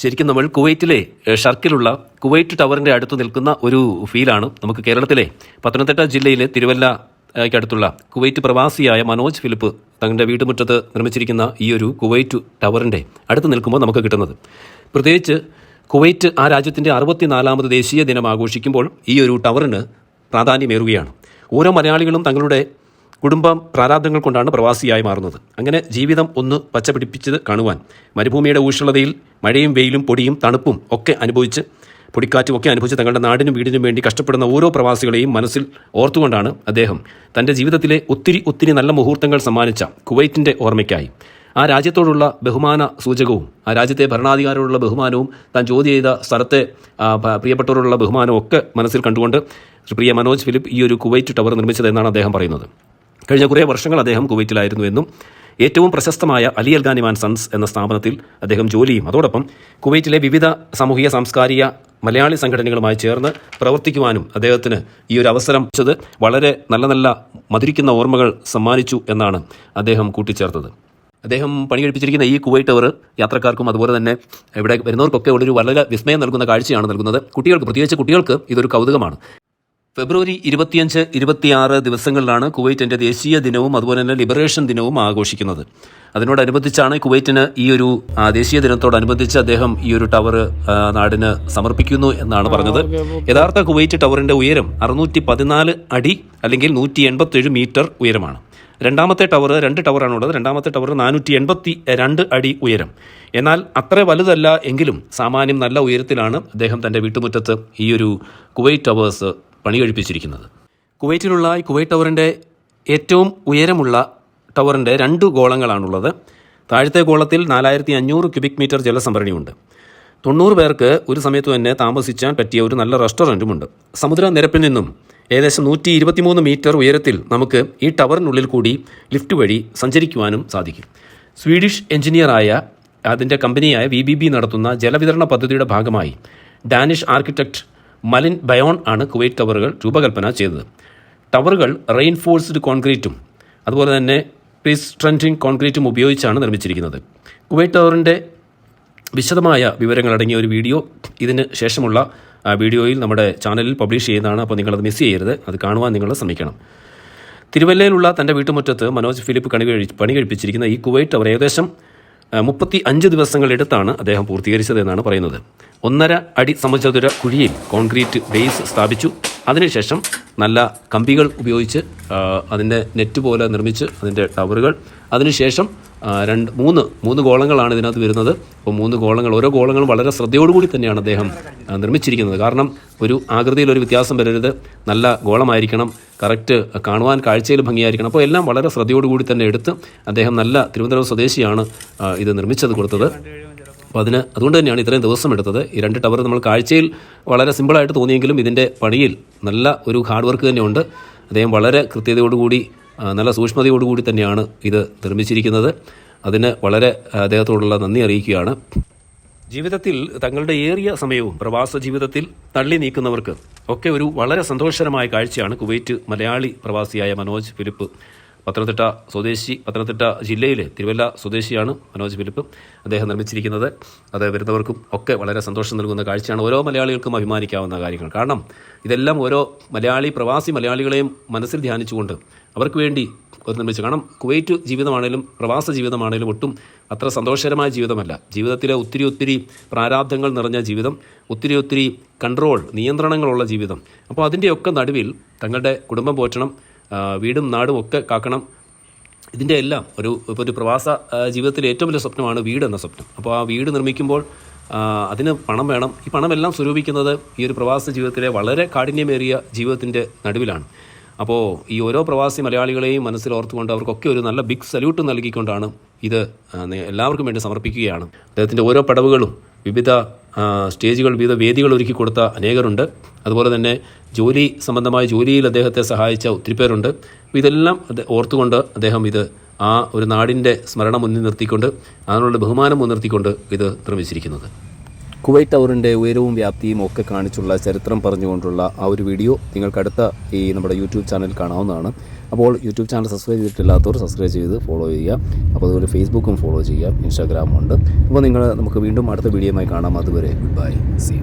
ശരിക്കും നമ്മൾ കുവൈറ്റിലെ ഷർക്കിലുള്ള കുവൈറ്റ് ടവറിന്റെ അടുത്ത് നിൽക്കുന്ന ഒരു ഫീലാണ് നമുക്ക് കേരളത്തിലെ പത്തനംതിട്ട ജില്ലയിലെ തിരുവല്ല അടുത്തുള്ള കുവൈറ്റ് പ്രവാസിയായ മനോജ് ഫിലിപ്പ് തങ്ങളുടെ വീട്ടുമുറ്റത്ത് നിർമ്മിച്ചിരിക്കുന്ന ഈ ഒരു കുവൈറ്റ് ടവറിന്റെ അടുത്ത് നിൽക്കുമ്പോൾ നമുക്ക് കിട്ടുന്നത്. പ്രത്യേകിച്ച് കുവൈറ്റ് ആ രാജ്യത്തിന്റെ അറുപത്തിനാലാമത് ദേശീയ ദിനം ആഘോഷിക്കുമ്പോൾ ഈ ഒരു ടവറിന് പ്രാധാന്യമേറുകയാണ്. ഓരോ മലയാളികളും തങ്ങളുടെ കുടുംബം പ്രാരാബ്ദങ്ങൾ കൊണ്ടാണ് പ്രവാസിയായി മാറുന്നത്. അങ്ങനെ ജീവിതം ഒന്ന് പച്ചപിടിപ്പിച്ചത് കാണുവാൻ മരുഭൂമിയുടെ ഊഷ്ണതയിൽ മഴയും വെയിലും പൊടിയും തണുപ്പും ഒക്കെ അനുഭവിച്ച് പൊടിക്കാറ്റും ഒക്കെ അനുഭവിച്ച് തങ്ങളുടെ നാടിനും വീടിനും വേണ്ടി കഷ്ടപ്പെടുന്ന ഓരോ പ്രവാസികളെയും മനസ്സിൽ ഓർത്തുകൊണ്ടാണ് അദ്ദേഹം തന്റെ ജീവിതത്തിലെ ഒത്തിരി ഒത്തിരി നല്ല മുഹൂർത്തങ്ങൾ സമ്മാനിച്ച കുവൈറ്റിന്റെ ഓർമ്മയ്ക്കായി. ആ രാജ്യത്തോടുള്ള ബഹുമാന സൂചകവും ആ രാജ്യത്തെ ഭരണാധികാരോടുള്ള ബഹുമാനവും താൻ ജോലി ചെയ്ത സ്ഥലത്തെ പ്രിയപ്പെട്ടവരോടുള്ള ബഹുമാനവും ഒക്കെ മനസ്സിൽ കണ്ടുകൊണ്ട് പ്രിയ മനോജ് ഫിലിപ്പ് ഈ ഒരു കുവൈറ്റ് ടവർ നിർമ്മിച്ചതെന്നാണ് അദ്ദേഹം പറയുന്നത്. കഴിഞ്ഞ കുറേ വർഷങ്ങൾ അദ്ദേഹം കുവൈറ്റിലായിരുന്നു എന്നും ഏറ്റവും പ്രശസ്തമായ അലി അൽഗാനിമാൻ സൺസ് എന്ന സ്ഥാപനത്തിൽ അദ്ദേഹം ജോലിയും അതോടൊപ്പം കുവൈറ്റിലെ വിവിധ സാമൂഹിക സാംസ്കാരിക മലയാളി സംഘടനകളുമായി ചേർന്ന് പ്രവർത്തിക്കുവാനും അദ്ദേഹത്തിന് ഈ ഒരു അവസരം വെച്ചത് വളരെ നല്ല നല്ല മധുരിക്കുന്ന ഓർമ്മകൾ സമ്മാനിച്ചു എന്നാണ് അദ്ദേഹം കൂട്ടിച്ചേർത്തത്. അദ്ദേഹം പണി കഴിപ്പിച്ചിരിക്കുന്ന ഈ കുവൈറ്റ് ടവർ യാത്രക്കാർക്കും അതുപോലെ തന്നെ ഇവിടെ വരുന്നവർക്കൊക്കെ ഉള്ളൊരു വളരെ വിസ്മയം നൽകുന്ന കാഴ്ചയാണ് നൽകുന്നത്. കുട്ടികൾക്ക് പ്രത്യേകിച്ച് കുട്ടികൾക്ക് ഇതൊരു കൗതുകമാണ്. ഫെബ്രുവരി ഇരുപത്തിയഞ്ച് ഇരുപത്തിയാറ് ദിവസങ്ങളിലാണ് കുവൈറ്റിന്റെ ദേശീയ ദിനവും അതുപോലെ തന്നെ ലിബറേഷൻ ദിനവും ആഘോഷിക്കുന്നത്. അതിനോടനുബന്ധിച്ചാണ് കുവൈറ്റിന് ഈ ഒരു ദേശീയ ദിനത്തോടനുബന്ധിച്ച് അദ്ദേഹം ഈ ഒരു ടവർ നാടിന് സമർപ്പിക്കുന്നു എന്നാണ് പറഞ്ഞത്. യഥാർത്ഥ കുവൈറ്റ് ടവറിന്റെ ഉയരം അറുന്നൂറ്റി പതിനാല് അടി അല്ലെങ്കിൽ നൂറ്റി എൺപത്തേഴ് മീറ്റർ ഉയരമാണ്. രണ്ടാമത്തെ ടവർ രണ്ട് ടവറാണ് ഉള്ളത് രണ്ടാമത്തെ ടവർ നാനൂറ്റി എൺപത്തി രണ്ട് അടി ഉയരം. എന്നാൽ അത്ര വലുതല്ല എങ്കിലും സാമാന്യം നല്ല ഉയരത്തിലാണ് അദ്ദേഹം തന്റെ വീട്ടുമുറ്റത്ത് ഈ ഒരു കുവൈറ്റ് ടവേഴ്സ് പണി കഴിപ്പിച്ചിരിക്കുന്നത് കുവൈറ്റിലുള്ള ഈ കുവൈറ്റ് ടവറിന്റെ ഏറ്റവും ഉയരമുള്ള ടവറിന്റെ രണ്ട് ഗോളങ്ങളാണുള്ളത്. താഴത്തെ ഗോളത്തിൽ നാലായിരത്തി അഞ്ഞൂറ് ക്യൂബിക് മീറ്റർ ജലസംഭരണിയുണ്ട്. തൊണ്ണൂറ് പേർക്ക് ഒരു സമയത്ത് തന്നെ താമസിക്കാൻ പറ്റിയ ഒരു നല്ല റെസ്റ്റോറന്റുമുണ്ട് സമുദ്രനിരപ്പിൽ നിന്നും ഏകദേശം നൂറ്റി ഇരുപത്തിമൂന്ന് മീറ്റർ ഉയരത്തിൽ നമുക്ക് ഈ ടവറിനുള്ളിൽ കൂടി ലിഫ്റ്റ് വഴി സഞ്ചരിക്കുവാനും സാധിക്കും. സ്വീഡിഷ് എഞ്ചിനീയറായ അതിന്റെ കമ്പനിയായ വി ബി ബി നടത്തുന്ന ജലവിതരണ പദ്ധതിയുടെ ഭാഗമായി ഡാനിഷ് ആർക്കിടെക്ട് മലിൻ ബയോൺ ആണ് കുവൈറ്റ് ടവറുകൾ രൂപകൽപ്പന ചെയ്തത്. ടവറുകൾ റെയിൻഫോഴ്സ്ഡ് കോൺക്രീറ്റും അതുപോലെ തന്നെ പിസ്ട്രന്റിംഗ് കോൺക്രീറ്റും ഉപയോഗിച്ചാണ് നിർമ്മിച്ചിരിക്കുന്നത്. കുവൈറ്റ് ടവറിന്റെ വിശദമായ വിവരങ്ങൾ അടങ്ങിയ ഒരു വീഡിയോ ഇതിന് ശേഷമുള്ള വീഡിയോയിൽ നമ്മുടെ ചാനലിൽ പബ്ലിഷ് ചെയ്യുന്നതാണ്. അപ്പോൾ നിങ്ങളത് മിസ് ചെയ്യരുത്. അത് കാണുവാൻ നിങ്ങൾ ശ്രമിക്കണം. തിരുവല്ലയിലുള്ള തന്റെ വീട്ടുമുറ്റത്ത് മനോജ് ഫിലിപ്പ് കണി പണി കഴിപ്പിച്ചിരിക്കുന്ന ഈ കുവൈറ്റ് ടവർ ഏകദേശം മുപ്പത്തി അഞ്ച് ദിവസങ്ങളെടുത്താണ് അദ്ദേഹം പൂർത്തീകരിച്ചതെന്നാണ് പറയുന്നത്. ഒന്നര അടി സമചതുര കുഴിയിൽ കോൺക്രീറ്റ് ബേസ് സ്ഥാപിച്ചു. അതിനുശേഷം നല്ല കമ്പികൾ ഉപയോഗിച്ച് അതിന്റെ നെറ്റ് പോലെ നിർമ്മിച്ച് അതിന്റെ ടവറുകൾ അതിനുശേഷം രണ്ട് മൂന്ന് മൂന്ന് ഗോളങ്ങളാണ് ഇതിനകത്ത് വരുന്നത്. അപ്പോൾ മൂന്ന് ഗോളങ്ങൾ ഓരോ ഗോളങ്ങളും വളരെ ശ്രദ്ധയോടുകൂടി തന്നെയാണ് അദ്ദേഹം നിർമ്മിച്ചിരിക്കുന്നത്. കാരണം ഒരു ആകൃതിയിൽ ഒരു വ്യത്യാസം വരരുത്. നല്ല ഗോളമായിരിക്കണം. കറക്റ്റ് കാണുവാൻ കാഴ്ചയിൽ ഭംഗിയായിരിക്കണം. അപ്പോൾ എല്ലാം വളരെ ശ്രദ്ധയോടുകൂടി തന്നെ എടുത്ത് അദ്ദേഹം നല്ല തിരുവനന്തപുരം സ്വദേശിയാണ് ഇത് നിർമ്മിച്ചത് കൊടുത്തത്. അപ്പോൾ അതിന് അതുകൊണ്ട് തന്നെയാണ് ഇത്രയും ദിവസം എടുത്തത്. ഈ രണ്ട് ടവർ നമ്മൾ കാഴ്ചയിൽ വളരെ സിമ്പിളായിട്ട് തോന്നിയെങ്കിലും ഇതിന്റെ പണിയിൽ നല്ല ഒരു ഹാർഡ് വർക്ക് തന്നെയുണ്ട്. അദ്ദേഹം വളരെ കൃത്യതയോടുകൂടി നല്ല സൂക്ഷ്മതയോടുകൂടി തന്നെയാണ് ഇത് നിർമ്മിച്ചിരിക്കുന്നത്. അതിന് വളരെ അദ്ദേഹത്തോടുള്ള നന്ദി അറിയിക്കുകയാണ്. ജീവിതത്തിൽ തങ്ങളുടെ ഏറിയ സമയവും പ്രവാസ ജീവിതത്തിൽ തള്ളി നീക്കുന്നവർക്ക് ഒക്കെ ഒരു വളരെ സന്തോഷകരമായ കാഴ്ചയാണ് കുവൈറ്റ് മലയാളി പ്രവാസിയായ മനോജ് ഫിലിപ്പ്. പത്തനംതിട്ട സ്വദേശി പത്തനംതിട്ട ജില്ലയിലെ തിരുവല്ല സ്വദേശിയാണ് മനോജ് ഫിലിപ്പ് അദ്ദേഹം നിർമ്മിച്ചിരിക്കുന്നത്. അത് വരുന്നവർക്കും ഒക്കെ വളരെ സന്തോഷം നൽകുന്ന കാഴ്ചയാണ്. ഓരോ മലയാളികൾക്കും അഭിമാനിക്കാവുന്ന കാര്യങ്ങൾ. കാരണം ഇതെല്ലാം ഓരോ മലയാളി പ്രവാസി മലയാളികളെയും മനസ്സിൽ ധ്യാനിച്ചുകൊണ്ട് അവർക്ക് വേണ്ടി നിർമ്മിച്ചു. കാരണം കുവൈറ്റ് ജീവിതമാണേലും പ്രവാസ ജീവിതമാണേലും ഒട്ടും അത്ര സന്തോഷകരമായ ജീവിതമല്ല. ജീവിതത്തിലെ ഒത്തിരി ഒത്തിരി പ്രാരാബ്ദങ്ങൾ നിറഞ്ഞ ജീവിതം ഒത്തിരി ഒത്തിരി കൺട്രോൾ നിയന്ത്രണങ്ങളുള്ള ജീവിതം. അപ്പോൾ അതിന്റെയൊക്കെ നടുവിൽ തങ്ങളുടെ കുടുംബം പോറ്റണം വീടും നാടും ഒക്കെ കാക്കണം. ഇതിന്റെ എല്ലാം ഒരു ഒരു പ്രവാസ ജീവിതത്തിലെ ഏറ്റവും വലിയ സ്വപ്നമാണ് വീട് എന്ന സ്വപ്നം. അപ്പോൾ ആ വീട് നിർമ്മിക്കുമ്പോൾ അതിന് പണം വേണം. ഈ പണമെല്ലാം സ്വരൂപിക്കുന്നത് ഈ ഒരു പ്രവാസ ജീവിതത്തിലെ വളരെ കാഠിന്യമേറിയ ജീവിതത്തിന്റെ നടുവിലാണ്. അപ്പോൾ ഈ ഓരോ പ്രവാസി മലയാളികളെയും മനസ്സിൽ ഓർത്തുകൊണ്ട് അവർക്കൊക്കെ ഒരു നല്ല ബിഗ് സല്യൂട്ട് നൽകിക്കൊണ്ടാണ് ഇത് എല്ലാവർക്കും വേണ്ടി സമർപ്പിക്കുകയാണ്. അദ്ദേഹത്തിന്റെ ഓരോ പടവുകളും വിവിധ സ്റ്റേജുകൾ വിവിധ വേദികൾ ഒരുക്കി കൊടുത്ത അനേകരുണ്ട്. അതുപോലെ തന്നെ ജോലി സംബന്ധമായ ജോലിയിൽ അദ്ദേഹത്തെ സഹായിച്ച ഒത്തിരി പേരുണ്ട്. ഇതെല്ലാം ഓർത്തുകൊണ്ട് അദ്ദേഹം ഇത് ആ ഒരു നാടിന്റെ സ്മരണ മുന്നിൽ നിർത്തിക്കൊണ്ട് അതിനുള്ള ബഹുമാനം മുൻനിർത്തിക്കൊണ്ട് ഇത് നിർമ്മിച്ചിരിക്കുന്നത്. കുവൈറ്റ് ടവറിന്റെ ഉയരവും വ്യാപ്തിയും ഒക്കെ കാണിച്ചുള്ള ചരിത്രം പറഞ്ഞുകൊണ്ടുള്ള ആ ഒരു വീഡിയോ നിങ്ങൾക്കടുത്ത ഈ നമ്മുടെ യൂട്യൂബ് ചാനൽ കാണാവുന്നതാണ്. അപ്പോൾ യൂട്യൂബ് ചാനൽ സബ്സ്ക്രൈബ് ചെയ്തിട്ടില്ലാത്തവർ സബ്സ്ക്രൈബ് ചെയ്ത് ഫോളോ ചെയ്യുക. അപ്പോൾ അതുപോലെ ഫേസ്ബുക്കും ഫോളോ ചെയ്യുക. ഇൻസ്റ്റാഗ്രാമും ഉണ്ട് അപ്പോൾ നിങ്ങൾ നമുക്ക് വീണ്ടും അടുത്ത വീഡിയോയുമായി കാണാം. അതുവരെ ഗുഡ് ബൈ. സീ